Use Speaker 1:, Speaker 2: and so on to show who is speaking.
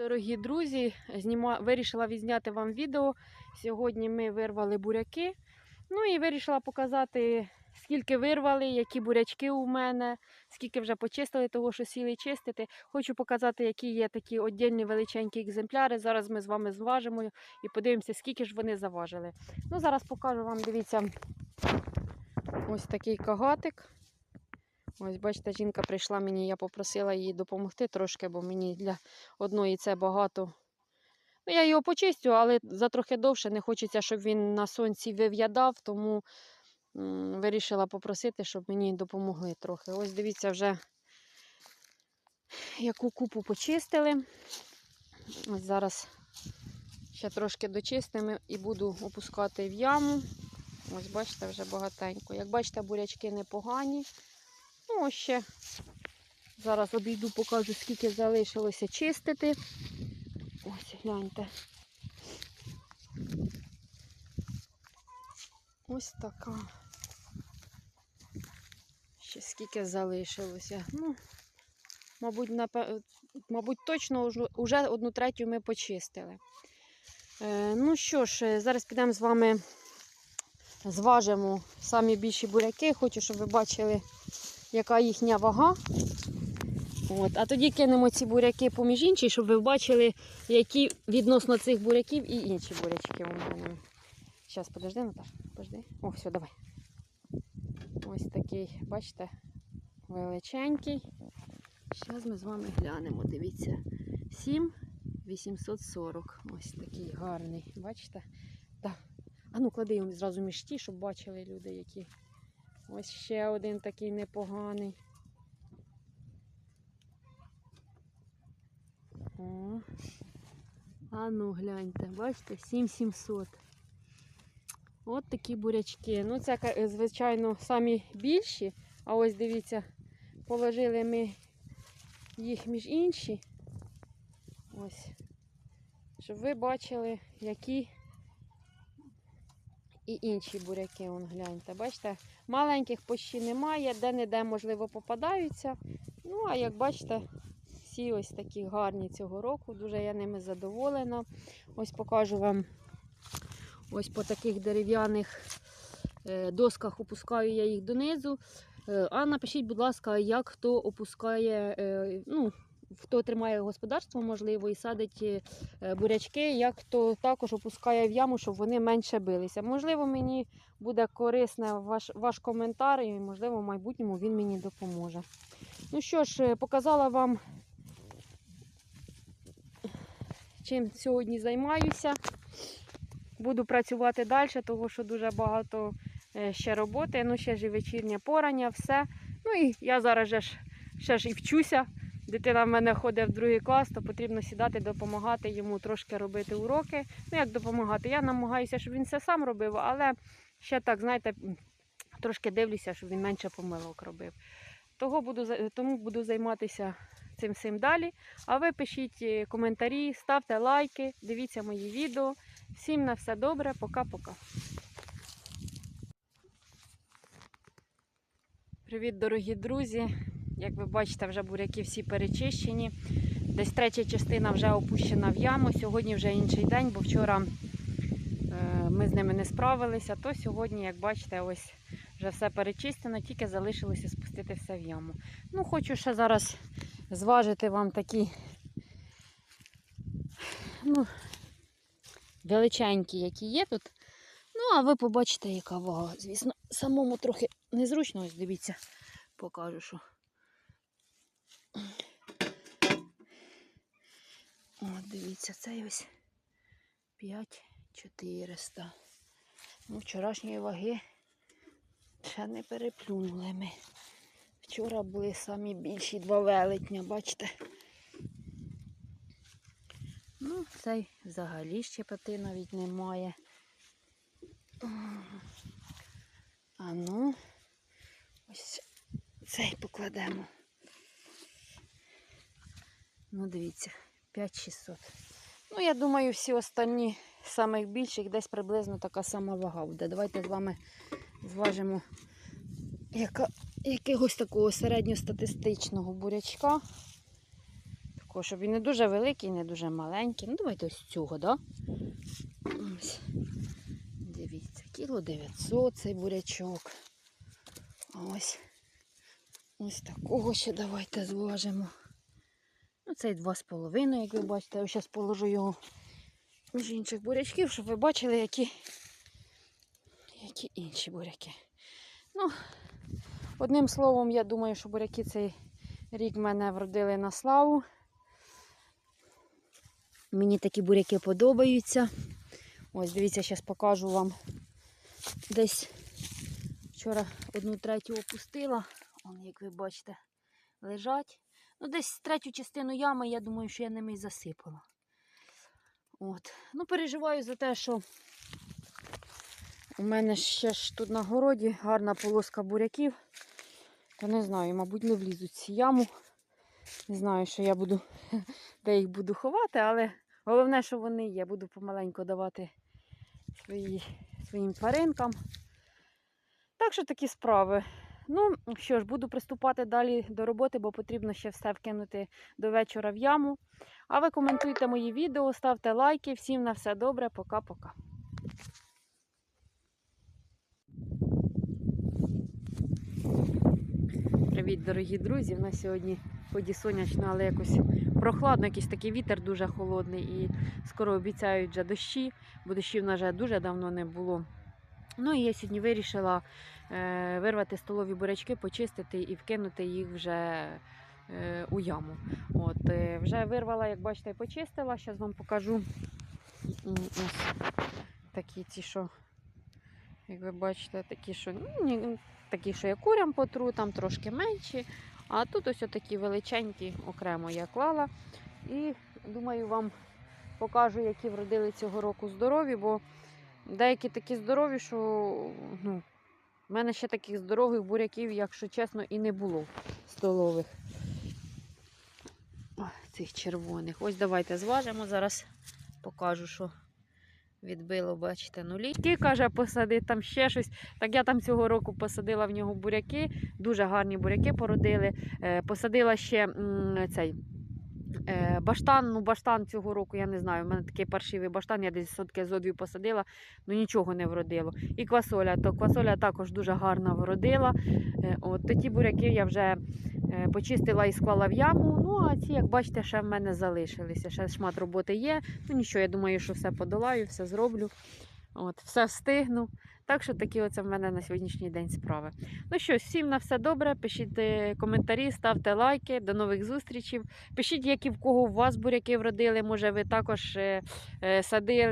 Speaker 1: Дорогі друзі, зніма... вирішила відзняти вам відео. Сьогодні ми вирвали буряки. Ну і вирішила показати, скільки вирвали, які бурячки у мене, скільки вже почистили, того що сіли чистити. Хочу показати, які є такі віддільні величенькі екземпляри. Зараз ми з вами зважимо і подивимося, скільки ж вони заважили. Ну, зараз покажу вам, дивіться, ось такий кагатик. Ось, бачите, жінка прийшла мені, я попросила їй допомогти трошки, бо мені для одної це багато. Ну, я його почистю, але за трохи довше не хочеться, щоб він на сонці вив'ядав, тому вирішила попросити, щоб мені допомогли трохи. Ось дивіться, вже яку купу почистили. Ось зараз ще трошки дочистимо і буду опускати в яму. Ось бачите, вже багатенько. Як бачите, бурячки непогані. Ну, ще зараз обійду, покажу, скільки залишилося чистити. Ось, гляньте. Ось така. Ще скільки залишилося. Ну, мабуть, напе... мабуть, точно уже одну третю ми почистили. Е, ну що ж, е, зараз підемо з вами зважимо самі більші буряки. Хочу, щоб ви бачили, яка їхня вага. От, а тоді кинемо ці буряки поміж інші, щоб ви бачили, які відносно цих буряків і інші бурячки. Зараз, подожди, Наташ, подожди. О, все, давай. Ось такий, бачите, величенький. Зараз ми з вами глянемо. Дивіться. 7 840. Ось такий гарний. Бачите? Так. А ну клади його зразу між ті, щоб бачили люди, які. Ось ще один такий непоганий. О. А ну гляньте, бачите, 7700. От такі бурячки. Ну, це, звичайно, самі більші. А ось дивіться, положили ми їх між інші. Ось. Щоб ви бачили, які і інші буряки, вон гляньте. Бачите, маленьких почти немає, де-не-де, можливо, попадаються. Ну, а як бачите, всі ось такі гарні цього року. Дуже я ними задоволена. Ось покажу вам ось по таких дерев'яних е, досках опускаю я їх донизу. Е, А напишіть, будь ласка, як хто опускає, е, ну, хто тримає господарство, можливо, і садить е, бурячки, як хто також опускає в яму, щоб вони менше билися. Можливо, мені буде корисний ваш, ваш коментар, і, можливо, в майбутньому він мені допоможе. Ну що ж, е, показала вам, чим сьогодні займаюся. Буду працювати далі, тому що дуже багато е, ще роботи. Ну, ще ж і вечірнє порання, все. Ну і я зараз же ж, ще ж і вчуся. Дитина в мене ходить в другий клас, то потрібно сідати, допомагати йому трошки робити уроки. Ну, як допомагати? Я намагаюся, щоб він все сам робив, але ще так, знаєте, трошки дивлюся, щоб він менше помилок робив. Того буду, тому буду займатися цим всім далі. А ви пишіть е, коментарі, ставте лайки, дивіться мої відео. Всім на все добре, пока-пока. Привіт, дорогі друзі! Як ви бачите, вже буряки всі перечищені. Десь третя частина вже опущена в яму. Сьогодні вже інший день, бо вчора е, ми з ними не справилися. То сьогодні, як бачите, ось вже все перечистено, тільки залишилося спустити все в яму. Ну, хочу ще зараз зважити вам такі ну, величенькі, які є тут. Ну, а ви побачите, яка вага. Звісно, самому трохи незручно, ось дивіться, покажу, що. О, дивіться, цей ось 5400. Ну, вчорашньої ваги ще не переплюнули ми. Вчора були самі більші два велетня, бачите? Ну, цей взагалі щепоти навіть немає. А ну, ось цей покладемо. Ну, дивіться, 5600. Ну, я думаю, всі останні самих більших десь приблизно така сама вага буде. Давайте з вами зважимо яка, якогось такого середньостатистичного бурячка. такого, щоб він не дуже великий, не дуже маленький. Ну, давайте ось цього, да? Ось. Дивіться, кіло 900 цей бурячок. Ось. Ось такого ще давайте зважимо. Ну, цей 2,5, як ви бачите. Я зараз положу його між інших бурячків, щоб ви бачили, які, які інші буряки. Ну, одним словом, я думаю, що буряки цей рік мене вродили на славу. Мені такі буряки подобаються. Ось, дивіться, зараз покажу вам. Десь вчора одну третю опустила. Вон, як ви бачите, лежать. Ну, десь третю частину ями, я думаю, що я ними і засипала. От. Ну, переживаю за те, що у мене ще ж тут на городі гарна полоска буряків. То не знаю, мабуть, не влізуть цю яму. Не знаю, що я буду, де їх буду ховати, але головне, що вони є. Буду помаленьку давати свої, своїм тваринкам. Так що такі справи. Ну, що ж, буду приступати далі до роботи, бо потрібно ще все вкинути до вечора в яму. А ви коментуйте мої відео, ставте лайки. Всім на все добре. Пока-пока. Привіт, дорогі друзі! У нас сьогодні хоч і сонячно, але якось прохладно, якийсь такий вітер дуже холодний і скоро обіцяють вже дощі, бо дощів, на жаль, дуже давно не було. Ну і я сьогодні вирішила вирвати столові бурячки, почистити і вкинути їх вже е, у яму. От, е, вже вирвала, як бачите, почистила. Зараз вам покажу ось такі ці, що, як ви бачите, такі, що ну, такі, що я курям потру, там трошки менші. А тут ось такі величенькі окремо я клала. І думаю, вам покажу, які вродили цього року здорові, бо деякі такі здорові, що ну, в мене ще таких здорових буряків, якщо чесно, і не було столових. Цих червоних. Ось давайте зважимо. Зараз покажу, що відбило, бачите, нулі. Ті, каже, посади там ще щось. Так я там цього року посадила в нього буряки, дуже гарні буряки породили. Е, посадила ще цей. Е, Баштан, ну баштан цього року, я не знаю. У мене такий паршивий баштан, я десь сотки зо дві посадила, ну нічого не вродило. І квасоля, то квасоля також дуже гарно вродила. Е, От то ті буряки я вже е, почистила і склала в яму. Ну а ці, як бачите, ще в мене залишилися. Ще шмат роботи є. Ну нічого, я думаю, що все подолаю, все зроблю. От, все встигну. Так що такі оце в мене на сьогоднішній день справи. Ну що, всім на все добре. Пишіть е, коментарі, ставте лайки. До нових зустрічей. Пишіть, які в кого у вас буряки вродили. Може, ви також е, е, садили.